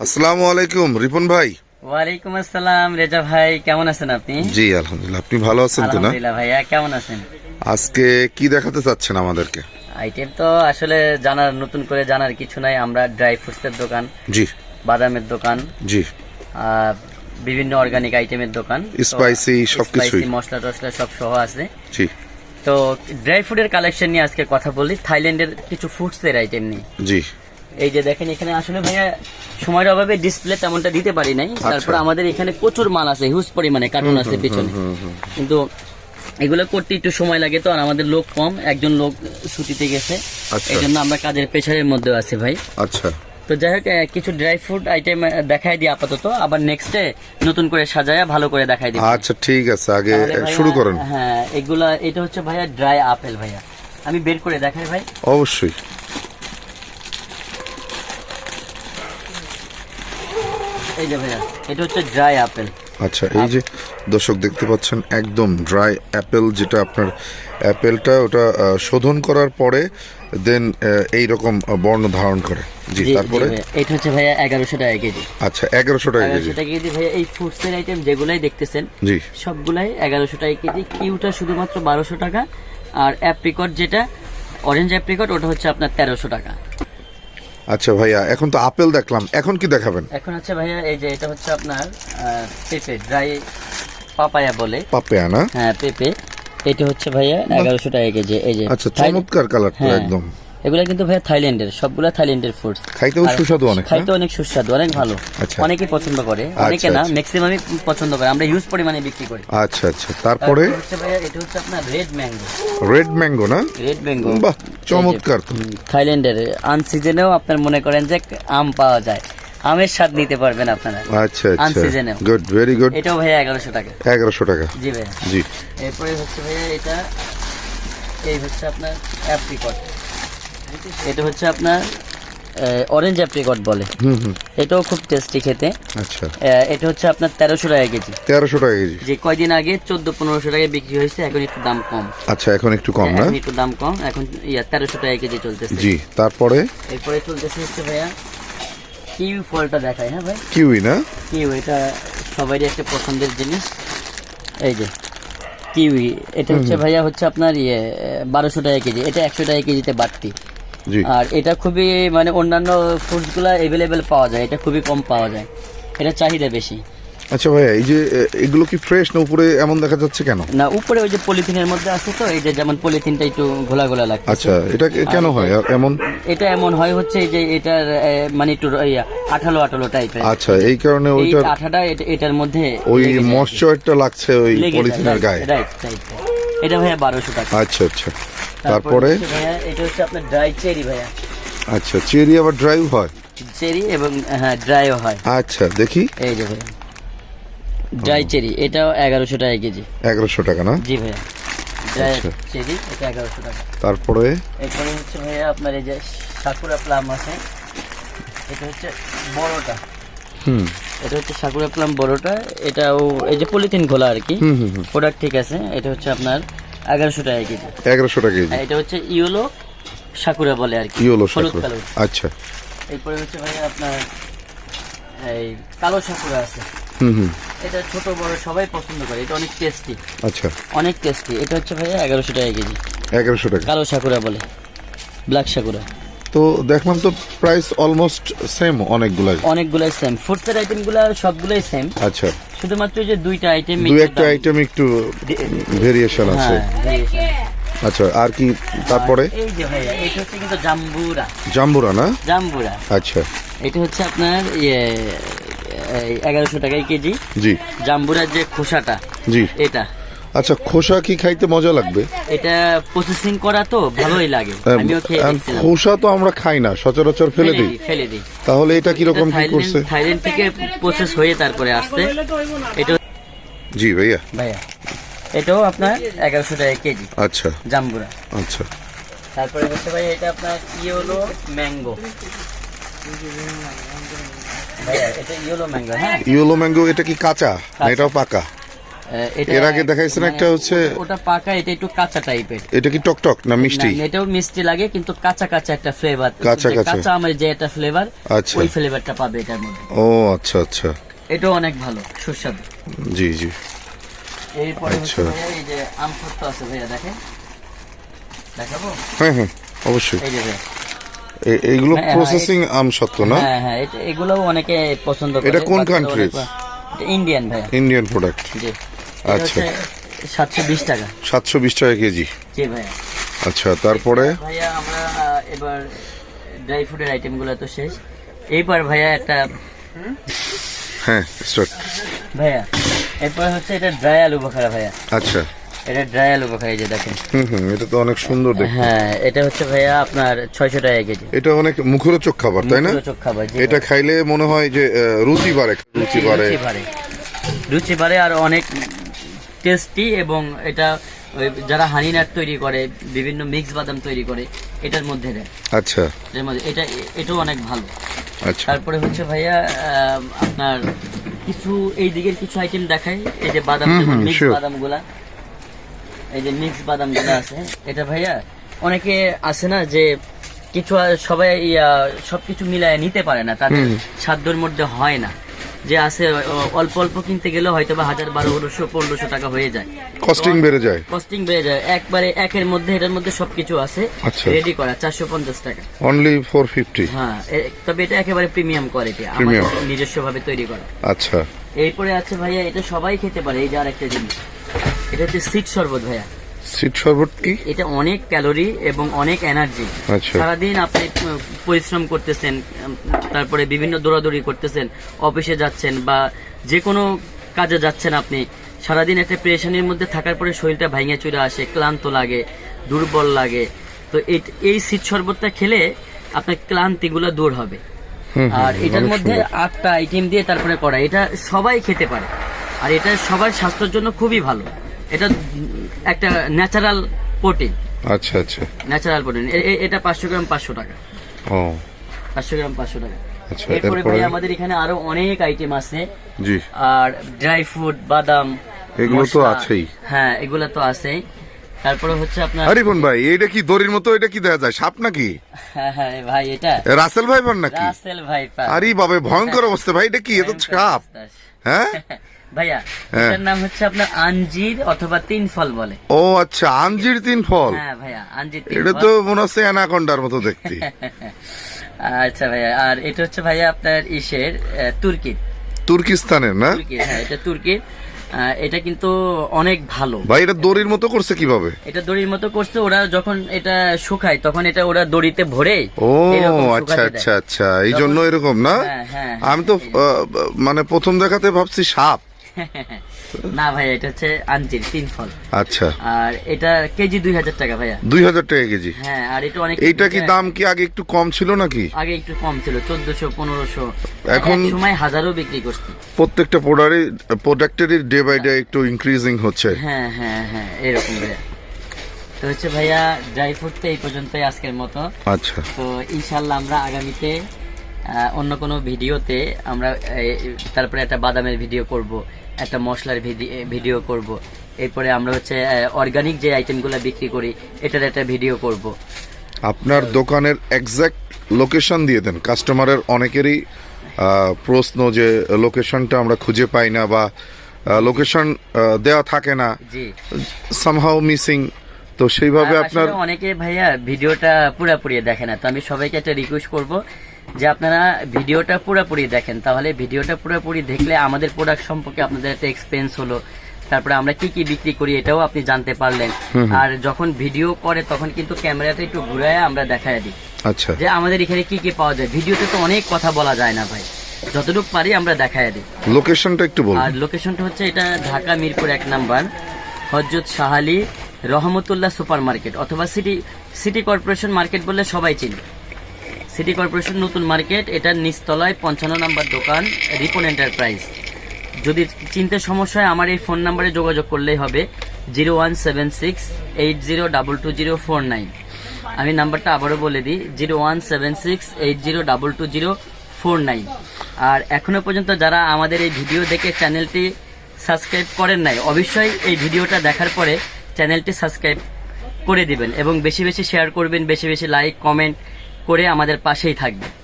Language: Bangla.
আসসালামু আলাইকুম রিপন ভাই। ওয়ালাইকুম আসসালাম রেজা ভাই কেমন আছেন আপনি? জি আলহামদুলিল্লাহ আপনি ভালো আছেন তো না? আলহামদুলিল্লাহ ভাইয়া কেমন আছেন? আজকে কি দেখাতে চাচ্ছেন আমাদেরকে? আইটেম তো আসলে জানার নতুন করে জানার কিছু নাই আমরা ড্রাই ফ্রুটসের দোকান জি। বাদামের দোকান জি। আহ, বিভিন্ন অর্গানিক আইটেমের দোকান Spicy সবকিছুই। মশলা টসলা সব সহ আছে। জি। তো ড্রাই ফুডের কালেকশন নিয়ে আজকে কথা বলি থাইল্যান্ডের কিছু ফুডসের আইটেম নিয়ে। জি। এই যে দেখেন এখানে আসলে ভাইয়া সময়ের অভাবে ডিসপ্লে তেমনটা দিতে পারি নাই। আচ্ছা। তারপর আমাদের এখানে প্রচুর মাল আছে হিউজ পরিমাণে কার্টুন আছে পিছনে। কিন্তু এগুলো করতে একটু সময় লাগে তো আর আমাদের লোক কম একজন লোক ছুটিতে গেছে। আচ্ছা। এই জন্য আমরা কাজের পেশারের মধ্যে আছি ভাই। আচ্ছা। তো যাই হোক কিছু ড্রাই ফ্রুট আইটেম দেখাই দিই আপাতত আবার নেক্সটে নতুন করে সাজায়া ভালো করে দেখাই দিই আচ্ছা ঠিক আছে আগে শুরু করেন। হ্যাঁ এগুলা এটা হচ্ছে ভাইয়া ড্রাই আপেল ভাইয়া। আমি বের করে দেখাই ভাই। অবশ্যই। এই যে ভাইয়া এটা হচ্ছে ড্রাই আপেল আচ্ছা এই যে দর্শক দেখতে পাচ্ছেন একদম ড্রাই অ্যাপেল যেটা আপনার অ্যাপেলটা ওটা শোধন করার পরে দেন এই রকম বর্ণ ধারণ করে। জি তারপরে? এটা হচ্ছে ভাইয়া এগারোশো টাকা কেজি। আচ্ছা এগারোশো টাকা কেজি। টাকা কেজি ভাইয়া এই ফুডসের আইটেম যেগুলাই দেখতেছেন জি। সবগুলাই এগারোশো টাকা কেজি। কিউটা শুধুমাত্র বারোশো টাকা আর অ্যাপ্রিকট যেটা অরেঞ্জ অ্যাপ্রিকট ওটা হচ্ছে আপনার তেরোশো টাকা। আচ্ছা ভাইয়া এখন তো আপেল দেখলাম। এখন কি দেখাবেন? এখন হচ্ছে ভাইয়া এই যে এটা হচ্ছে আপনার আহ, পেঁপে ড্রাই পাপায়া বলে। পাপায়া না? হ্যাঁ পেঁপে। এটা হচ্ছে ভাইয়া এগারোশো টাকা কেজি এই যে আচ্ছা চমৎকার কালার হ্যাঁ। একদম। এগুলা কিন্তু ভাইয়া থাইল্যান্ডের সবগুলা থাইল্যান্ডের ফুডস খাইতেও সুস্বাদু অনেক খাইতে অনেক সুস্বাদু অনেক ভালো। আচ্ছা। অনেকে পছন্দ করে অনেকে না আচ্ছা। ম্যাক্সিমামই পছন্দ করে আমরা হিউজ পরিমাণে বিক্রি করি। আচ্ছা আচ্ছা। তারপরে? এটা হচ্ছে আপনার রেড ম্যাঙ্গো রেড ম্যাঙ্গো না? রেড ম্যাঙ্গো বাহ চমৎকার তো। থাইল্যান্ডের আনসিজনেও আপনার মনে করেন যে আম পাওয়া যায়। আমের স্বাদ নিতে পারবেন আপনারা। আচ্ছা আচ্ছা. গুড ভেরি গুড এটাও ভাইয়া এগারোশো টাকা। এগারোশো টাকা। জি ভাইয়া। জি। এরপরে হচ্ছে ভাইয়া এটা এই হচ্ছে আপনার অ্যাপ্রিকট এটা হচ্ছে আপনার অরেঞ্জ অ্যাপ্রিকট বলে। এটাও খুব টেস্টি খেতে। আচ্ছা। এটা হচ্ছে আপনার তেরোশো টাকা কেজি। তেরোশো টাকা কেজি। যে কয়দিন আগে চোদ্দ পনেরোশো টাকায় বিক্রি হয়েছে এখন একটু দাম কম। আচ্ছা এখন একটু কম না? একটু দাম কম এখন ইয়া তেরোশো টাকা কেজি চলতেছে। জি তারপরে? এরপরে চলতেছে হচ্ছে ভাইয়া কিউই ফলটা দেখায় হ্যাঁ ভাই? কিউই না? কিউ এটা সবারই একটা পছন্দের জিনিস। এই যে কিউই এটা হচ্ছে ভাইয়া হচ্ছে আপনার ইয়ে বারোশো টাকা কেজি এটা একশো টাকা কেজিতে বাড়তি। আর এটা খুবই মানে অন্যান্য ফ্রুটসগুলো অ্যাভেলেবেল পাওয়া যায় এটা খুবই কম পাওয়া যায়। এটা চাহিদা বেশি। আচ্ছা ভাইয়া এই যে এগুলো কি ফ্রেশ না উপরে এমন দেখা যাচ্ছে কেন? না উপরে ওই যে পলিথিনের মধ্যে আছে তো এই যে যেমন পলিথিনটা একটু ঘোলা ঘোলা লাগে আচ্ছা এটা কেন হয়? এমন? এটা এমন হয় হচ্ছে এই যে এটার মানে একটু আঠালো আঠালো টাইপের আচ্ছা এই কারণে এই ওইটার আঠাটা এটা- এটার মধ্যে ওই যায়। লাগছে ওই পলিথিনের গায়ে। right, right. এটা ভাইয়া বারোশো টাকা। আচ্ছা আচ্ছা। তারপরে ভাইয়া এটা হচ্ছে আপনার ড্রাই চেরি ভাইয়া। আচ্ছা চেরি আবার ড্রাইভ হয়? চেরি এবং হ্যাঁ ড্রাইও হয়। আচ্ছা দেখি। এই যে ভাইয়া ড্রাই চেরি এটাও এগারোশো টাকা কেজি। এগারোশো টাকা না? জি ভাইয়া ড্রাই আচ্ছা। চেরি এটা এগারোশো টাকা। তারপরে? এরপরে হচ্ছে ভাইয়া আপনার এই যে সাকুরা প্লাম আছে এটা হচ্ছে বড়টা। হুম। এটা হচ্ছে সাকুরা প্লাম বড়টা এটাও এই যে পলিথিন খোলা আর কি। হুম হুম হুম। প্রোডাক্ট ঠিক আছে এটা হচ্ছে আপনার এগারোশো টাকা কেজি। এগারোশো টাকা কেজি। এটা হচ্ছে ইয়েলো সাকুরা বলে আর কি ইয়েলো সাকুরা। আচ্ছা। এরপরে হচ্ছে ভাই আপনার এই কালো সাকুরা আছে। হুম হুম। এটা ছোট বড় সবাই পছন্দ করে। এটা অনেক টেস্টি আচ্ছা। অনেক টেস্টি এটা হচ্ছে ভাইয়া এগারোশো টাকা কেজি। এগারোশো টাকা। কালো সাকুরা বলে। Black Sakura. তো দেখলাম তো প্রাইস অলমোস্ট সেম অনেকগুলাই। অনেকগুলাই সেম ফুডসের আইটেমগুলো সবগুলাই সেম আচ্ছা। শুধুমাত্র যে দুইটা আইটেম দু একটা আইটেম একটু ভেরিয়েশন আছে। হ্যাঁ আচ্ছা আর কি তারপরে? এই যে ভাইয়া এটা হচ্ছে কিন্তু জাম্বুরা। জাম্বুরা না? জাম্বুরা। আচ্ছা। এটা হচ্ছে আপনার ইয়ে এগারোশো টাকায় কেজি। জি। জাম্বুরার যে খোসাটা জি। এটা। আচ্ছা খোসা কি খাইতে মজা লাগবে? এটা প্রসেসিং করা তো ভালোই লাগে। আমিও খেয়ে দেখছিলাম। খোসা তো আমরা খাই না সচরাচর ফেলে দিই। ফেলে দিই। তাহলে এটা কীরকম কি করছে? থাইল্যান্ড থেকে প্রসেস হয়ে তারপরে আসছে। এটা জি ভাইয়া। ভাইয়া এটাও আপনার এগারোশো টাকা কেজি আচ্ছা। জাম্বুরা আচ্ছা। তারপরে হচ্ছে ভাই এটা আপনার ইয়েলো ম্যাঙ্গো। ভাইয়া এটা ইয়েলো ম্যাঙ্গো হ্যাঁ? ইয়েলো ম্যাঙ্গো এটা কি কাঁচা? না এটাও পাকা। এর আগে দেখাইছেন মানে একটা হচ্ছে ওটা- পাকা এটা একটু কাঁচা টাইপের এটা কি টকটক না মিষ্টি? এটাও মিষ্টি লাগে কিন্তু কাঁচা কাঁচা একটা ফ্লেভার কাঁচা কাঁচা। কাঁচা আমের যে একটা ফ্লেভার আচ্ছা। ওই ফ্লেভারটা পাবে এটার মধ্যে। ও আচ্ছা আচ্ছা। এটাও অনেক ভালো সুস্বাদু। জি জি। এরপরে হচ্ছে আচ্ছা। এই যে আম সত্য আছে ভাইয়া দেখেন। দেখাবো? হ্যাঁ হ্যাঁ অবশ্যই। এই যে এইগুলো হ্যাঁ, প্রসেসিং আম সত্য না? হ্যাঁ হ্যাঁ এটা এগুলোও অনেকে পছন্দ করে এটা কোন অনেক- ইন্ডিয়ান ভাইয়া। ইন্ডিয়ান প্রোডাক্ট জি। আচ্ছা। সাতশো বিশ টাকা। সাতশো বিশ টাকা কেজি। জি ভাইয়া। আচ্ছা তারপরে? ভাইয়া আমরা এবার ড্রাই ফ্রুটের আইটেমগুলো তো শেষ। এইবার ভাইয়া একটা হ্যাঁ স্টার্ট ভাইয়া এরপর হচ্ছে এটা ড্রাই আলু বোখারা ভাইয়া। আচ্ছা। এটা ড্রাই আলু বোখারা এই যে দেখেন। হুম হুম এটা তো অনেক সুন্দর দেখতে। হ্যাঁ এটা হচ্ছে ভাইয়া আপনার ছয়শো টাকা কেজি। এটা অনেক মুখরোচক খাবার তাই না? চোখ খাবার এটা খাইলে মনে হয় যে রুচি বাড়ে রুচি বাড়ে। রুচি বাড়ে আর অনেক টেস্টি এবং এটা যারা হানি নাট তৈরি করে বিভিন্ন মিক্স বাদাম তৈরি করে এটার মধ্যে দেয়। আচ্ছা। এর মধ্যে এটা এটাও অনেক ভালো। আচ্ছা। তারপরে হচ্ছে ভাইয়া আপনার কিছু এই দিকের কিছু আইটেম দেখাই। এই যে বাদাম মিক্স. বাদামগুলা এই যে মিক্স বাদামগুলা আছে। এটা ভাইয়া অনেকে আছে না যে কিছু সবাই সবকিছু মিলায় নিতে পারে না। তাদের সাধ্যের মধ্যে হয় না। যে আছে অল্প অল্প কিনতে গেলে হয়তো বা হাজার বারোশো পনেরোশো টাকা হয়ে যায়। কস্টিং বেড়ে যায়। কস্টিং বেড়ে যায়। একবারে একের মধ্যে এটার মধ্যে সবকিছু আছে। আচ্ছা। রেডি করা চারশো পঞ্চাশ টাকা। অনলি ফোর ফিফটি হ্যাঁ তবে এটা একেবারে প্রিমিয়াম কোয়ালিটি. আমাদের নিজস্ব ভাবে তৈরি করা। আচ্ছা। এরপরে আছে ভাইয়া এটা সবাই খেতে পারে এই যে আর একটা জিনিস। এটা হচ্ছে সিট শরবত ভাইয়া। সিট শরবত কি? এটা অনেক ক্যালোরি এবং অনেক এনার্জি। আচ্ছা। সারাদিন আপনি পরিশ্রম করতেছেন তারপরে বিভিন্ন দৌড়াদৌড়ি করতেছেন অফিসে যাচ্ছেন বা যে কোনো কাজে যাচ্ছেন আপনি সারাদিন একটা প্রেশানির মধ্যে থাকার পরে শরীরটা ভাঙে চুরে আসে ক্লান্ত লাগে দুর্বল লাগে। তো এই- এই শীত শরবতটা খেলে আপনার ক্লান্তিগুলো দূর হবে। আর এটার মধ্যে আটটা আইটেম দিয়ে তারপরে করা। এটা সবাই খেতে পারে। আর এটা সবার স্বাস্থ্যের জন্য খুবই ভালো। এটা একটা ন্যাচারাল প্রোটিন আচ্ছা আচ্ছা। ন্যাচারাল প্রোটিন এটা পাঁচশো গ্রাম পাঁচশো টাকা। ও। পাঁচশো গ্রাম পাঁচশো টাকা। আচ্ছা এরপরে এরপরে? ভাই আমাদের এখানে আরও অনেক আইটেম আছে। জি। আর ড্রাই ফ্রুট বাদাম এগুলো তো আছেই। হ্যাঁ এগুলো তো আছেই। তারপরে হচ্ছে আপনার ভাই এটা কি দড়ির মতো এটা কি দেখা যায়? সাপ নাকি? হ্যাঁ হ্যাঁ ভাই এটা রাসেল ভাই পান নাকি? রাসেল ভাই পা- আরে বাবা ভয়ঙ্কর অবস্থা ভাই এটা কি? এটা সাপ। হ্যাঁ? ভাইয়া হ্যাঁ। এটার নাম হচ্ছে আপনার আঞ্জির অথবা তিন ফল বলে। ও আচ্ছা আঞ্জির তিন ফল হ্যাঁ ভাইয়া আঞ্জির তিন এটা তো মনে হচ্ছে অ্যানাকন্ডার মতো দেখতে। আচ্ছা ভাইয়া আর এটা হচ্ছে ভাইয়া আপনার ইসের তুর্কির তুর্কিস্তানের না? হ্যাঁ এটা তুর্কির এটা কিন্তু অনেক ভালো। ভাই এটা দড়ির মতো করছে কীভাবে? এটা দড়ির মতো করছে ওরা যখন এটা শুকায় তখন এটা ওরা দড়িতে ভরে ও আচ্ছা আচ্ছা আচ্ছা এই জন্য এরকম না? হ্যাঁ, হ্যাঁ, আমি তো আহ, মানে প্রথম দেখাতে ভাবছি সাপ। না ভাইয়া এটা হচ্ছে আঞ্জির তিন ফল। আচ্ছা। আর এটা কেজি দুই হাজার টাকা ভাইয়া। দুই হাজার টাকা কেজি? হ্যাঁ আর এটা অনেক এইটা কি দাম কি আগে একটু কম ছিল নাকি? আগে একটু কম ছিল চোদ্দশো পনেরোশো। এখন- সময় হাজারও বিক্রি করছি। প্রত্যেকটা প্রোডাক্টেরই ডে বাই ডে একটু ইনক্রিজিং হচ্ছে। হ্যাঁ হ্যাঁ হ্যাঁ এরকম ভাইয়া। তো হচ্ছে ভাইয়া ড্রাই ফ্রুট তো এই পর্যন্তই আজকের মতো। আচ্ছা। তো ইনশাল্লাহ আমরা আগামীতে অন্য কোনো ভিডিওতে আমরা তারপরে একটা বাদামের ভিডিও করব একটা মশলার ভিডিও করব। এরপরে আমরা হচ্ছে অর্গানিক যে আইটেমগুলো বিক্রি করি এটার একটা ভিডিও করব। আপনার দোকানের এক্সাক্ট লোকেশন দিয়ে দেন। কাস্টমারের অনেকেরই প্রশ্ন যে লোকেশনটা আমরা খুঁজে পাই না বা লোকেশন দেওয়া থাকে না। সামহাও মিসিং তো সেইভাবে আপনার অনেকে ভাইয়া ভিডিওটা পুরাপুরি দেখে না। তো আমি সবাইকে একটা রিকোয়েস্ট করব যে আপনারা ভিডিওটা পুরাপুরি দেখেন তাহলে ভিডিওটা পুরোপুরি দেখলে আমাদের প্রোডাক্ট সম্পর্কে আপনাদের একটা এক্সপেন্স হলো। তারপরে আমরা কি কি বিক্রি করি এটাও আপনি জানতে পারলেন। আর যখন ভিডিও করে তখন কিন্তু ক্যামেরাটা একটু ঘুরায় আমরা দেখায় দিই। আচ্ছা। যে আমাদের এখানে কি কি পাওয়া যায়। ভিডিওতে তো অনেক কথা বলা যায় না ভাই। যতটুকু পারি আমরা দেখায় দিই। লোকেশনটা একটু আর লোকেশনটা হচ্ছে এটা ঢাকা মিরপুর এক number. Hazrat Shahali Rahmatullah super market অথবা সিটি সিটি কর্পোরেশন মার্কেট বললে সবাই চিনি। সিটি কর্পোরেশন নতুন মার্কেট এটার নিচতলায় পঞ্চান্ন নাম্বার দোকান, রিপন এন্টারপ্রাইজ। যদি চিনতে সমস্যা হয়, আমার এই ফোন নাম্বারে যোগাযোগ করলেই হবে, zero one seven six eight zero double two zero four nine. আমি নাম্বারটা আবারও বলে দিই, zero one seven six eight zero double two zero four nine. আর এখনও পর্যন্ত যারা আমাদের এই ভিডিও দেখে চ্যানেলটি সাবস্ক্রাইব করেন নাই, অবশ্যই এই ভিডিওটা দেখার পরে চ্যানেলটি সাবস্ক্রাইব করে দিবেন এবং বেশি বেশি শেয়ার করবেন, বেশি বেশি লাইক, কমেন্ট করে আমাদের পাশেই থাকবেন